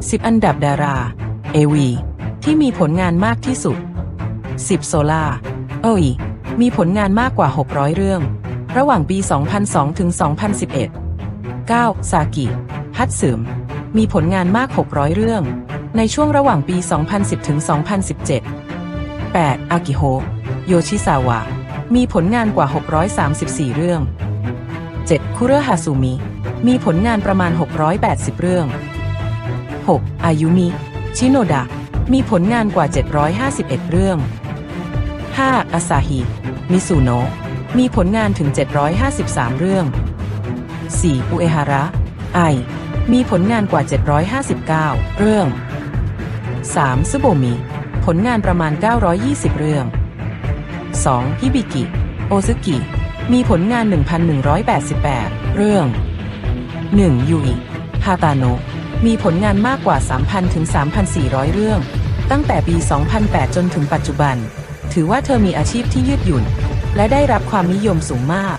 10 อันดับดารา AV ที่มีผลงานมากที่สุด 10 โซล่าเอ้ยมีผลงานมากกว่า 600 เรื่อง ระหว่างปี 2002 ถึง 2011 9. ซากิ ฮัตสึม มีผลงานมาก 600 เรื่อง ในช่วงระหว่างปี 2010 ถึง 2017 8. อากิโฮ โยชิซาวะ มีผลงานกว่า 634 เรื่อง 7. คุเรฮาซูมิ มีผลงานประมาณ 680 เรื่อง 6. อายุมิ ชิโนดะ มีผลงานกว่า 751 เรื่อง 5. อาซาฮิ มิซุโนะ มีผลงานถึง 753 เรื่อง 4. อุเอฮาระ ไอ มีผลงานกว่า 759 เรื่อง 3. ซึโบมิ ผลงานประมาณ 920 เรื่อง 2. ฮิบิกิ โอซึกิ มีผลงาน 1,188 เรื่อง 1. ยูอิฮาตาโนะ มีผลงานมากกว่า 3,000 ถึง 3,400 เรื่อง ตั้งแต่ปี 2008 จนถึงปัจจุบัน ถือว่าเธอมีอาชีพที่ยืดหยุ่น และได้รับความนิยมสูงมาก